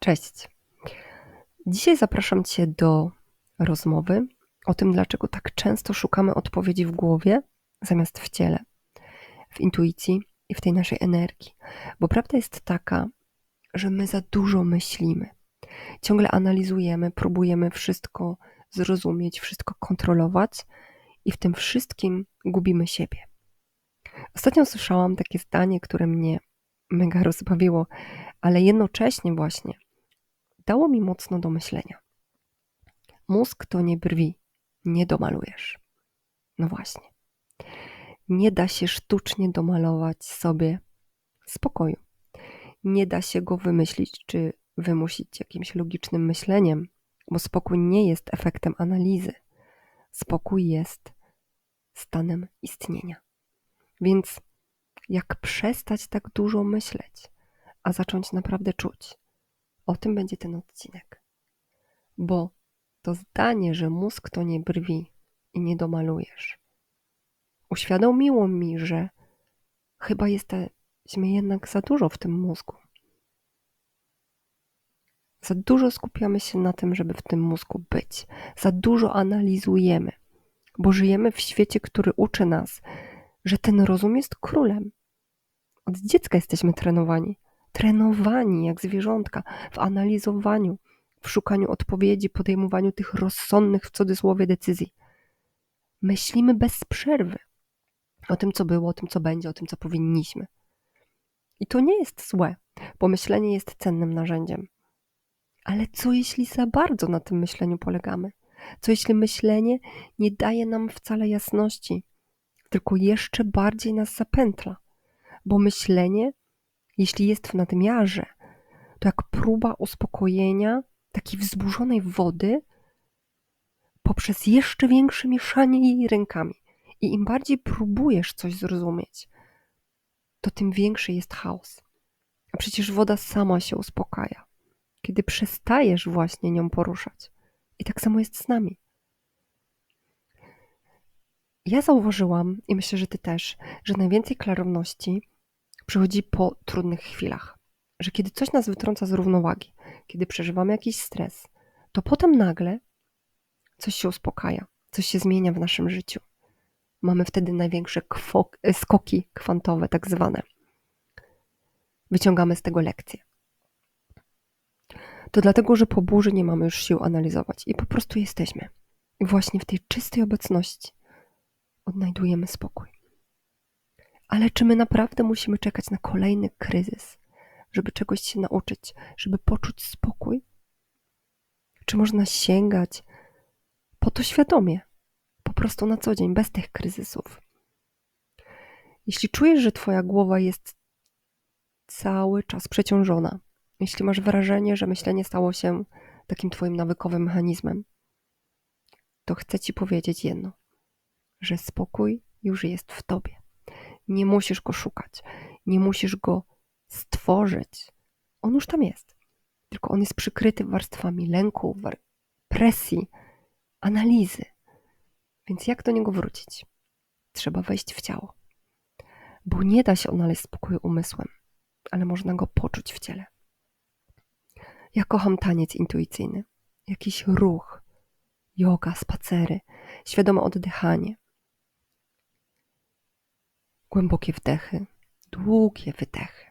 Cześć. Dzisiaj zapraszam Cię do rozmowy o tym, dlaczego tak często szukamy odpowiedzi w głowie zamiast w ciele, w intuicji i w tej naszej energii. Bo prawda jest taka, że my za dużo myślimy. Ciągle analizujemy, próbujemy wszystko zrozumieć, wszystko kontrolować i w tym wszystkim gubimy siebie. Ostatnio słyszałam takie zdanie, które mnie mega rozbawiło, ale jednocześnie właśnie dało mi mocno do myślenia. Mózg to nie brwi, nie domalujesz. No właśnie. Nie da się sztucznie domalować sobie spokoju. Nie da się go wymyślić czy wymusić jakimś logicznym myśleniem, bo spokój nie jest efektem analizy. Spokój jest stanem istnienia. Więc jak przestać tak dużo myśleć, a zacząć naprawdę czuć? O tym będzie ten odcinek. Bo to zdanie, że mózg to nie brwi i nie domalujesz, uświadomiło mi, że chyba jesteśmy jednak za dużo w tym mózgu. Za dużo skupiamy się na tym, żeby w tym mózgu być. Za dużo analizujemy, bo żyjemy w świecie, który uczy nas, że ten rozum jest królem. Od dziecka jesteśmy trenowani trenowani jak zwierzątka w analizowaniu, w szukaniu odpowiedzi, podejmowaniu tych rozsądnych w cudzysłowie decyzji. Myślimy bez przerwy o tym, co było, o tym, co będzie, o tym, co powinniśmy. I to nie jest złe, bo myślenie jest cennym narzędziem. Ale co jeśli za bardzo na tym myśleniu polegamy? Co jeśli myślenie nie daje nam wcale jasności, tylko jeszcze bardziej nas zapętla? Bo myślenie jeśli jest w nadmiarze, to jak próba uspokojenia takiej wzburzonej wody poprzez jeszcze większe mieszanie jej rękami. I im bardziej próbujesz coś zrozumieć, to tym większy jest chaos. A przecież woda sama się uspokaja, kiedy przestajesz właśnie nią poruszać. I tak samo jest z nami. Ja zauważyłam, i myślę, że ty też, że najwięcej klarowności przychodzi po trudnych chwilach. Że kiedy coś nas wytrąca z równowagi, kiedy przeżywamy jakiś stres, to potem nagle coś się uspokaja, coś się zmienia w naszym życiu. Mamy wtedy największe e, skoki kwantowe, tak zwane. Wyciągamy z tego lekcje. To dlatego, że po burzy nie mamy już sił analizować i po prostu jesteśmy. I właśnie w tej czystej obecności odnajdujemy spokój. Ale czy my naprawdę musimy czekać na kolejny kryzys, żeby czegoś się nauczyć, żeby poczuć spokój? Czy można sięgać po to świadomie, po prostu na co dzień, bez tych kryzysów? Jeśli czujesz, że Twoja głowa jest cały czas przeciążona, jeśli masz wrażenie, że myślenie stało się takim Twoim nawykowym mechanizmem, to chcę Ci powiedzieć jedno, że spokój już jest w Tobie. Nie musisz go szukać, nie musisz go stworzyć. On już tam jest. Tylko on jest przykryty warstwami lęku, presji, analizy. Więc jak do niego wrócić? Trzeba wejść w ciało. Bo nie da się odnaleźć spokoju umysłem, ale można go poczuć w ciele. Ja kocham taniec intuicyjny, jakiś ruch, yoga, spacery, świadome oddychanie, Głębokie wdechy, długie wydechy.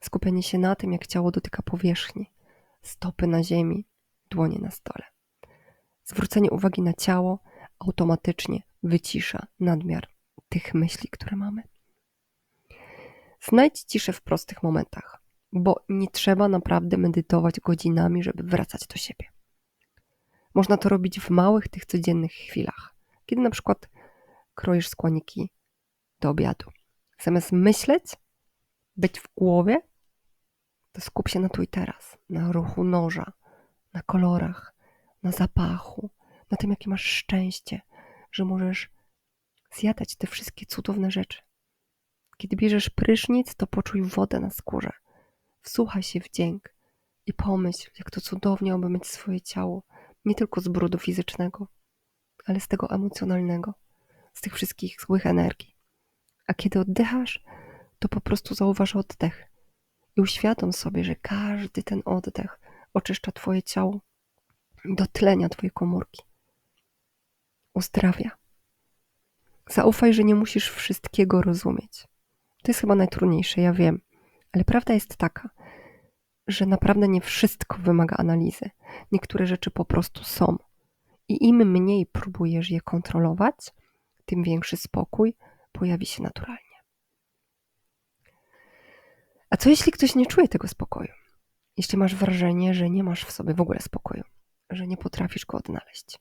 Skupienie się na tym, jak ciało dotyka powierzchni, stopy na ziemi, dłonie na stole. Zwrócenie uwagi na ciało automatycznie wycisza nadmiar tych myśli, które mamy. Znajdź ciszę w prostych momentach, bo nie trzeba naprawdę medytować godzinami, żeby wracać do siebie. Można to robić w małych, tych codziennych chwilach, kiedy na przykład kroisz składniki do obiadu. Zamiast myśleć, być w głowie, to skup się na tu i teraz, na ruchu noża, na kolorach, na zapachu, na tym, jakie masz szczęście, że możesz zjadać te wszystkie cudowne rzeczy. Kiedy bierzesz prysznic, to poczuj wodę na skórze. Wsłuchaj się w dźwięk i pomyśl, jak to cudownie mieć swoje ciało, nie tylko z brudu fizycznego, ale z tego emocjonalnego, z tych wszystkich złych energii. A kiedy oddychasz, to po prostu zauważ oddech i uświadom sobie, że każdy ten oddech oczyszcza Twoje ciało, dotlenia Twoje komórki, uzdrawia. Zaufaj, że nie musisz wszystkiego rozumieć. To jest chyba najtrudniejsze, ja wiem, ale prawda jest taka, że naprawdę nie wszystko wymaga analizy. Niektóre rzeczy po prostu są. I im mniej próbujesz je kontrolować, tym większy spokój pojawi się naturalnie. A co jeśli ktoś nie czuje tego spokoju? Jeśli masz wrażenie, że nie masz w sobie w ogóle spokoju, że nie potrafisz go odnaleźć,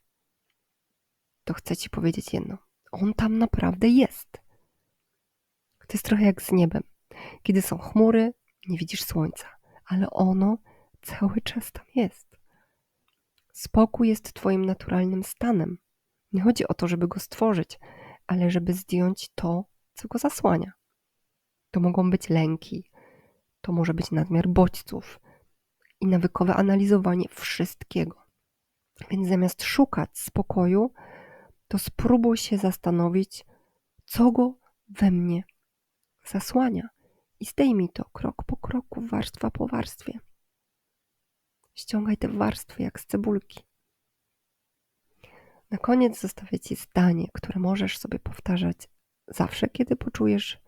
to chcę ci powiedzieć jedno: on tam naprawdę jest. To jest trochę jak z niebem. Kiedy są chmury, nie widzisz słońca, ale ono cały czas tam jest. Spokój jest Twoim naturalnym stanem. Nie chodzi o to, żeby go stworzyć, ale żeby zdjąć to, co go zasłania. To mogą być lęki, to może być nadmiar bodźców i nawykowe analizowanie wszystkiego. Więc zamiast szukać spokoju, to spróbuj się zastanowić, co go we mnie zasłania i zdejmij to krok po kroku, warstwa po warstwie. Ściągaj te warstwy jak z cebulki. Na koniec zostawię Ci zdanie, które możesz sobie powtarzać zawsze, kiedy poczujesz,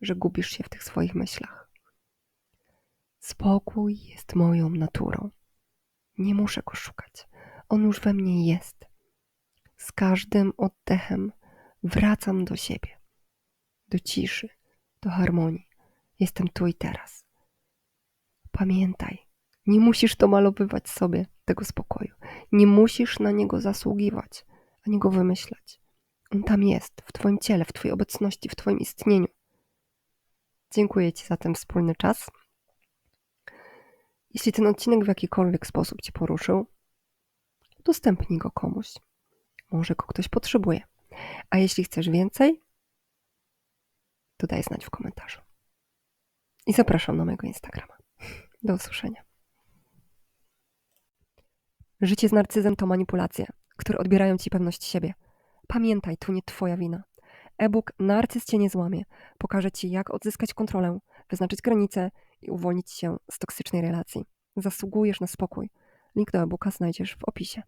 że gubisz się w tych swoich myślach. Spokój jest moją naturą. Nie muszę go szukać. On już we mnie jest. Z każdym oddechem wracam do siebie, do ciszy, do harmonii. Jestem tu i teraz. Pamiętaj, nie musisz domalowywać sobie tego spokoju. Nie musisz na niego zasługiwać, ani go wymyślać. On tam jest, w Twoim ciele, w Twojej obecności, w Twoim istnieniu. Dziękuję Ci za ten wspólny czas. Jeśli ten odcinek w jakikolwiek sposób Cię poruszył, udostępnij go komuś. Może go ktoś potrzebuje. A jeśli chcesz więcej, to daj znać w komentarzu. I zapraszam na mojego Instagrama. Do usłyszenia. Życie z narcyzem to manipulacje, które odbierają ci pewność siebie. Pamiętaj, to nie twoja wina. E-book Narcyz cię nie złamie. Pokaże ci, jak odzyskać kontrolę, wyznaczyć granice i uwolnić się z toksycznej relacji. Zasługujesz na spokój. Link do e-booka znajdziesz w opisie.